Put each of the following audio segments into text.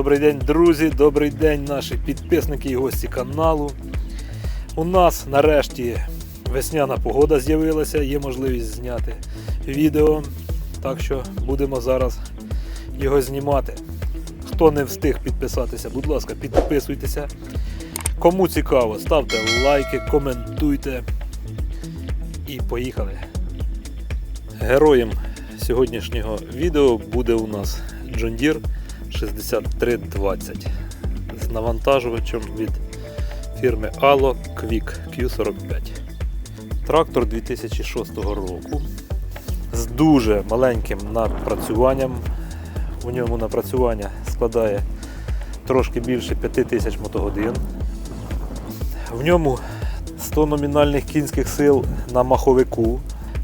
Добрий день, друзі, добрий день, наші підписники і гості каналу. У нас нарешті весняна погода з'явилася, є можливість зняти відео. Так що будемо зараз його знімати. Хто не встиг підписатися, будь ласка, підписуйтеся. Кому цікаво, ставте лайки, коментуйте. І поїхали. Героєм сьогоднішнього відео буде у нас Deere 6320 з навантажувачем від фірми Allo Quick Q45. Трактор 2006 року з дуже маленьким напрацюванням. У ньому напрацювання складає трошки більше 5000 мотогодин. В ньому 100 номінальних кінських сил на маховику,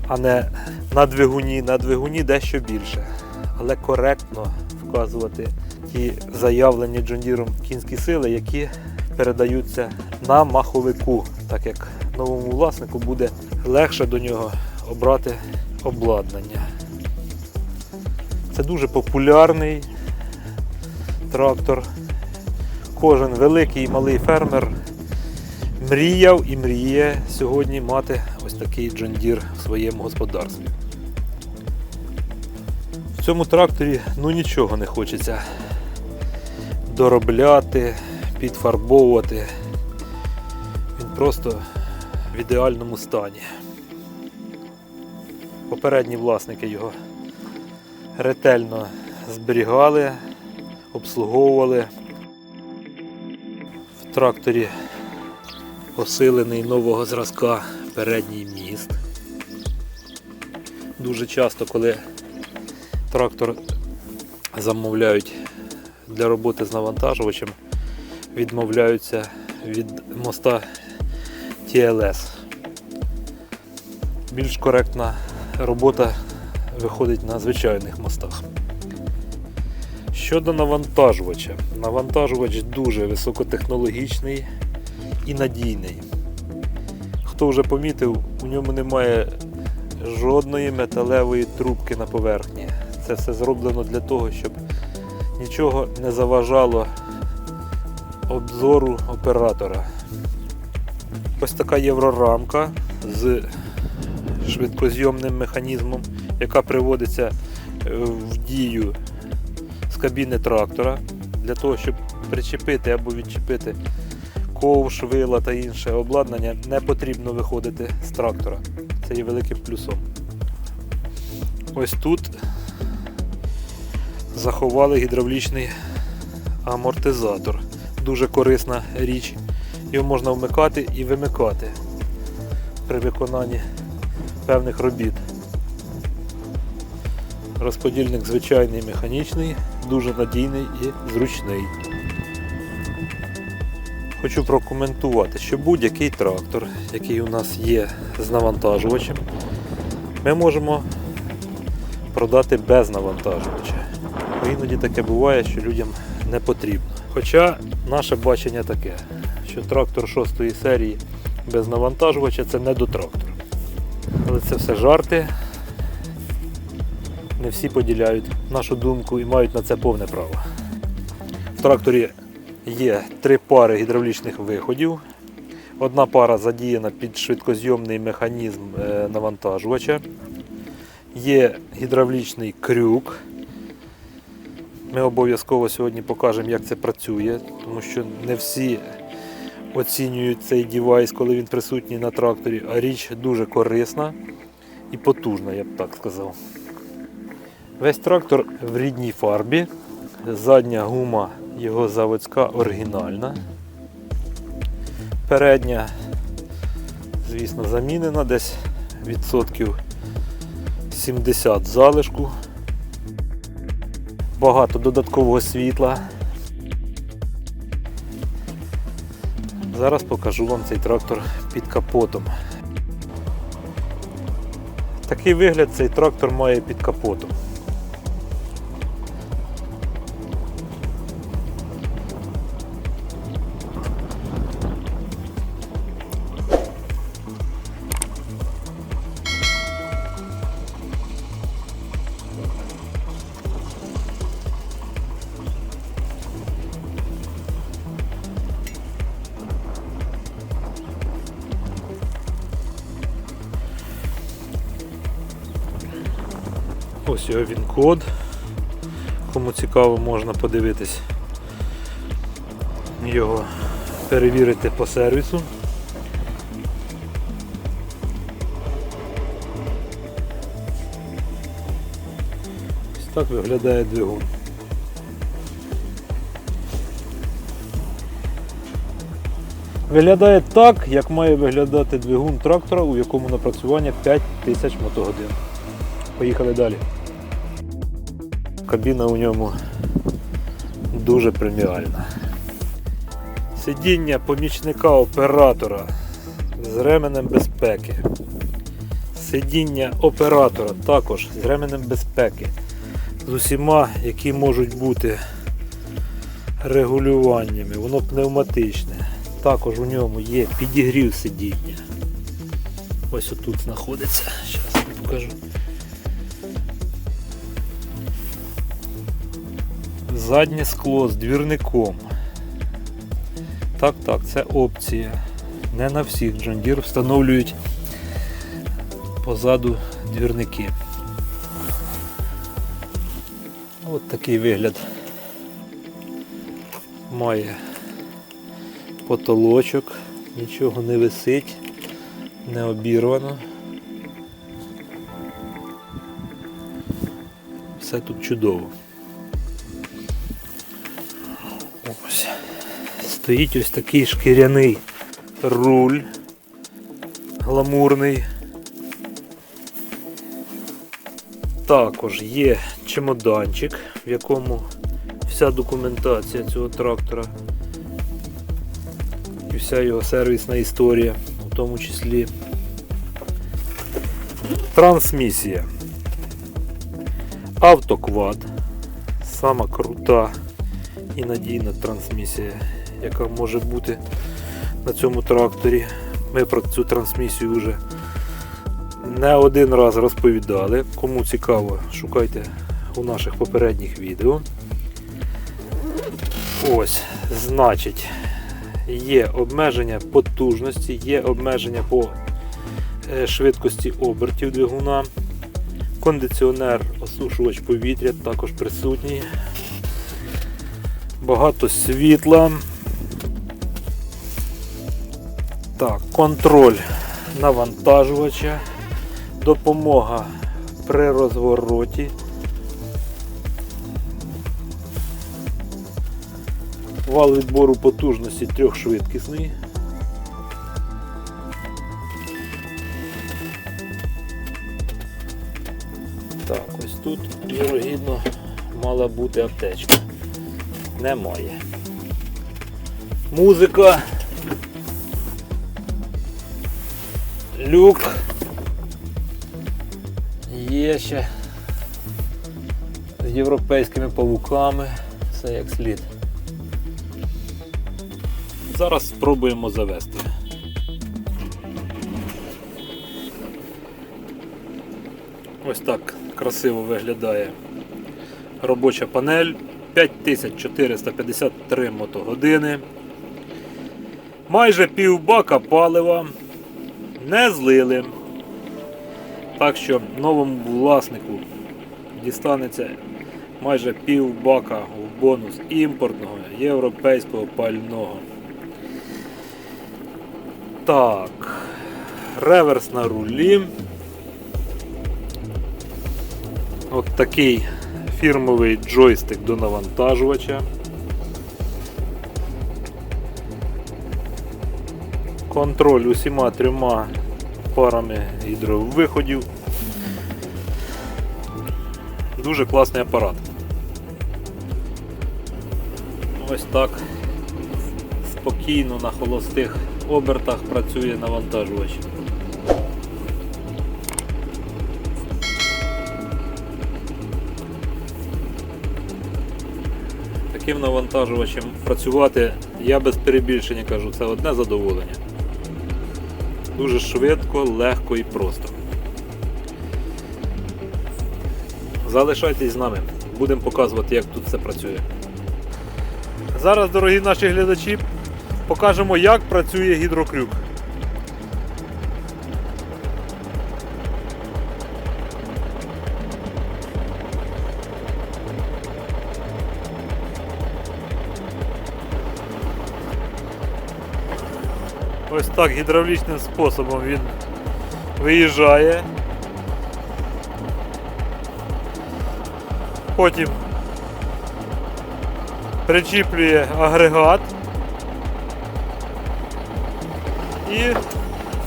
а не на двигуні. На двигуні дещо більше. Але коректно вказувати ті заявлені Джондіром кінські сили, які передаються на маховику, так як новому власнику буде легше до нього обрати обладнання. Це дуже популярний трактор. Кожен великий і малий фермер мріяв і мріє сьогодні мати ось такий Deere в своєму господарстві. Цьому тракторі ну нічого не хочеться доробляти, підфарбовувати. Він просто в ідеальному стані. Попередні власники його ретельно зберігали, обслуговували. В тракторі посилений нового зразка передній міст. Дуже часто, коли трактор замовляють для роботи з навантажувачем, відмовляються від моста TLS. Більш коректна робота виходить на звичайних мостах. Щодо навантажувача, навантажувач дуже високотехнологічний і надійний. Хто вже помітив, у ньому немає жодної металевої трубки на поверхні. Це все зроблено для того, щоб нічого не заважало обзору оператора. Ось така єврорамка з швидкозйомним механізмом, яка приводиться е, в дію з кабіни трактора для того, щоб причепити або відчепити ковш, вила та інше обладнання, не потрібно виходити з трактора. Це є великим плюсом. Ось тут заховали гідравлічний амортизатор. Дуже корисна річ. Його можна вмикати і вимикати при виконанні певних робіт. Розподільник звичайний механічний, дуже надійний і зручний. Хочу прокоментувати, що будь-який трактор, який у нас є з навантажувачем, ми можемо продати без навантажувача. Іноді таке буває, що людям не потрібно. Хоча наше бачення таке, що трактор 6 серії без навантажувача це не до трактора. Але це все жарти. Не всі поділяють нашу думку і мають на це повне право. В тракторі є три пари гідравлічних виходів. Одна пара задіяна під швидкозйомний механізм е, навантажувача. Є гідравлічний крюк. Ми обов'язково сьогодні покажемо, як це працює, тому що не всі оцінюють цей девайс, коли він присутній на тракторі, а річ дуже корисна і потужна, я б так сказав. Весь трактор в рідній фарбі. Задня гума його заводська оригінальна. Передня, звісно, замінена десь відсотків 70 залишку. Багато додаткового світла. Зараз покажу вам цей трактор під капотом. Такий вигляд цей трактор має під капотом. Ось його він код. Кому цікаво, можна подивитись його, перевірити по сервісу. Ось так виглядає двигун. Виглядає так, як має виглядати двигун трактора, у якому напрацювання 5000 мотогодин. Поїхали далі. Кабіна у ньому дуже преміальна. Сидіння помічника оператора з ременем безпеки. Сидіння оператора також з ременем безпеки. З усіма, які можуть бути регулюваннями. Воно пневматичне. Також у ньому є підігрів сидіння. Ось отут знаходиться. Зараз покажу. Заднє скло з двірником. Так, так, це опція. Не на всіх John Deere встановлюють позаду двірники. От такий вигляд має потолочок, нічого не висить, не обірвано. Все тут чудово. Ось. Стоїть ось такий шкіряний руль гламурний. Також є чемоданчик, в якому вся документація цього трактора і вся його сервісна історія, у тому числі трансмісія. Автоквад. Сама крута і надійна трансмісія, яка може бути на цьому тракторі. Ми про цю трансмісію вже не один раз розповідали. Кому цікаво, шукайте у наших попередніх відео. Ось, значить, є обмеження потужності, є обмеження по е, швидкості обертів двигуна. Кондиціонер, осушувач повітря також присутній. Багато світла. Так, контроль навантажувача, допомога при розвороті. Вал відбору потужності трьохшвидкісний. Так, ось тут вірогідно мала бути аптечка. Немає. Музика. Люк. Є ще з європейськими павуками. Все як слід. Зараз спробуємо завести. Ось так красиво виглядає робоча панель. 5453 мотогодини. Майже півбака палива не злили. Так що новому власнику дістанеться майже півбака в бонус імпортного європейського пального. Так, реверс на рулі. От такий фірмовий джойстик до навантажувача. Контроль усіма трьома парами гідровиходів. Дуже класний апарат. Ось так спокійно на холостих обертах працює навантажувач. Таким навантажувачем працювати, я без перебільшення кажу, це одне задоволення. Дуже швидко, легко і просто. Залишайтесь з нами, будемо показувати, як тут все працює. Зараз, дорогі наші глядачі, покажемо, як працює гідрокрюк. Ось так гідравлічним способом він виїжджає. Потім причіплює агрегат і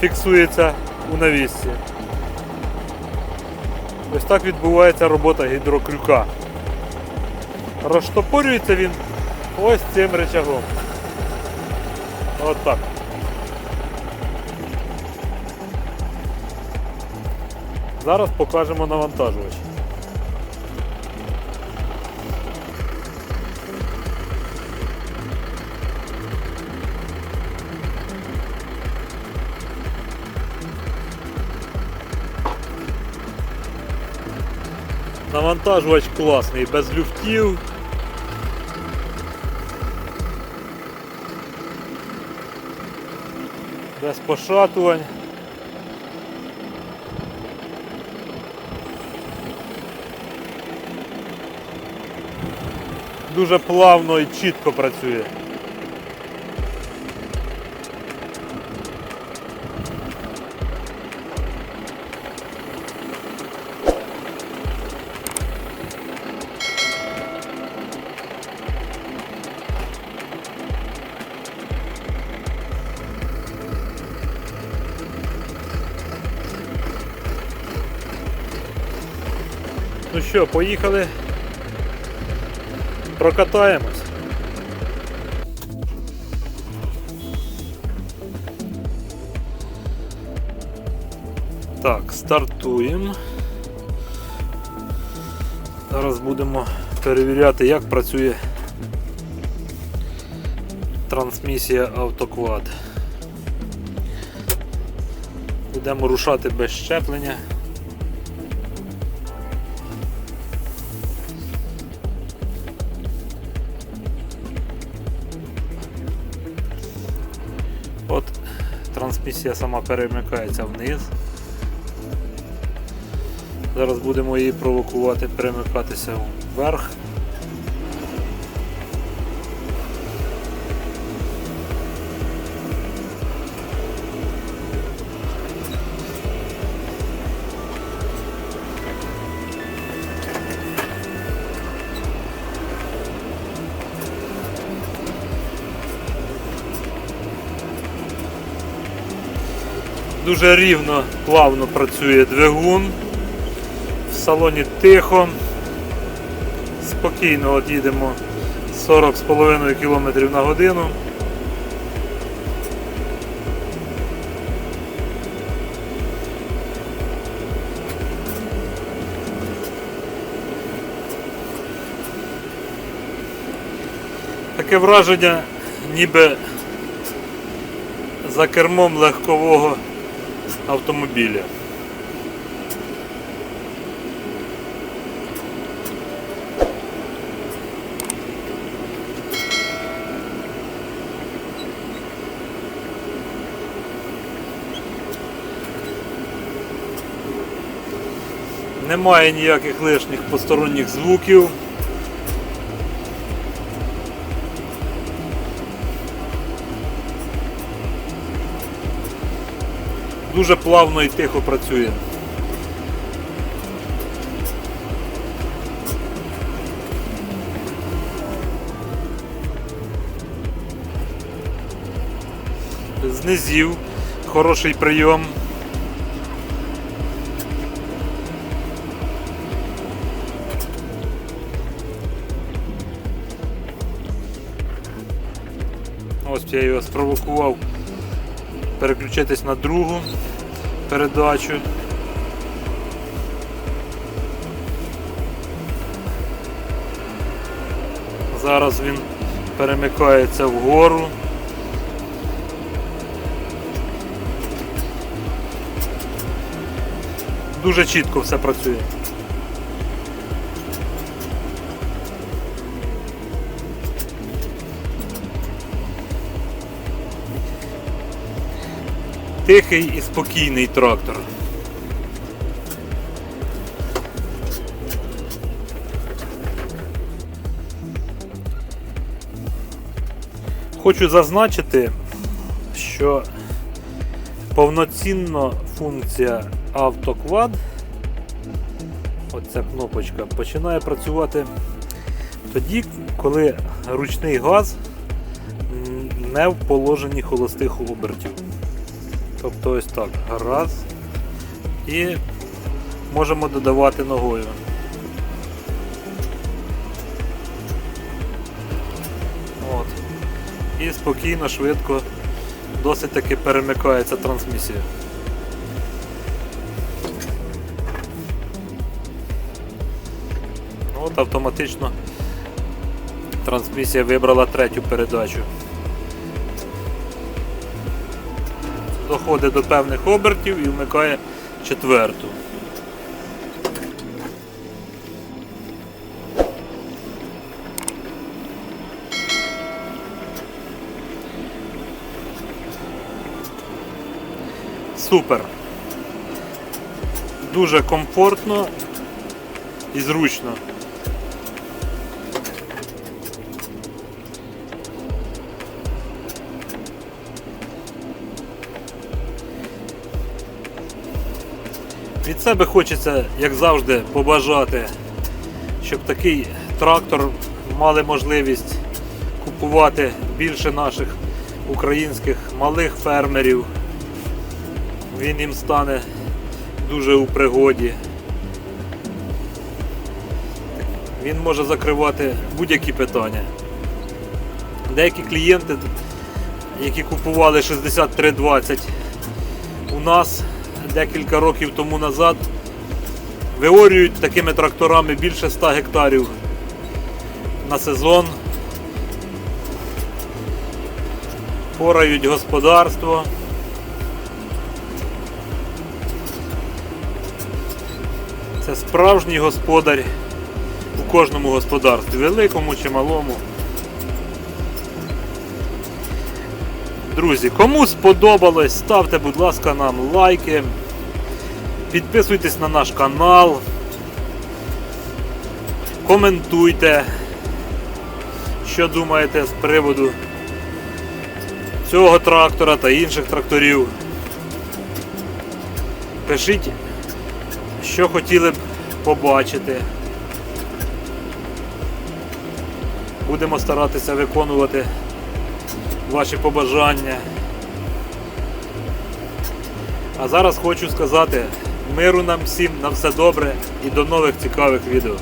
фіксується у навісці. Ось так відбувається робота гідроклюка. Розштопорюється він ось цим рычагом. От Зараз покажемо навантажувач. Навантажувач класний, без люфтів. Без пошатувань. Дуже плавно і чітко працює. Ну що, поїхали. Прокатаємось. Так, стартуємо. Зараз будемо перевіряти, як працює трансмісія автоквад. Будемо рушати без щеплення. Трансмісія сама перемикається вниз. Зараз будемо її провокувати перемикатися вверх. Дуже рівно, плавно працює двигун. В салоні тихо. Спокійно от їдемо 40,5 км на годину. Таке враження, ніби за кермом легкового автомобіля. Немає ніяких лишніх посторонніх звуків. Дуже плавно і тихо працює. З низів хороший прийом. Ось я його спровокував переключитись на другу передачу. Зараз він перемикається вгору. Дуже чітко все працює. Тихий і спокійний трактор. Хочу зазначити, що повноцінно функція автоквад, оця кнопочка, починає працювати тоді, коли ручний газ не в положенні холостих обертів. Тобто ось так, раз. І можемо додавати ногою. От. І спокійно, швидко, досить таки перемикається трансмісія. От автоматично трансмісія вибрала третю передачу. Доходить до певних обертів і вмикає четверту. Супер. Дуже комфортно і зручно. Себе хочеться, як завжди, побажати, щоб такий трактор мали можливість купувати більше наших українських малих фермерів. Він їм стане дуже у пригоді. Він може закривати будь-які питання. Деякі клієнти, які купували 6320 у нас декілька років тому назад, виорюють такими тракторами більше 100 гектарів на сезон. Порають господарство. Це справжній господар у кожному господарстві, великому чи малому. Друзі, кому сподобалось, ставте, будь ласка, нам лайки. Підписуйтесь на наш канал. Коментуйте, що думаєте з приводу цього трактора та інших тракторів. Пишіть, що хотіли б побачити. Будемо старатися виконувати ваші побажання. А зараз хочу сказати миру нам всім, на все добре і до нових цікавих відео.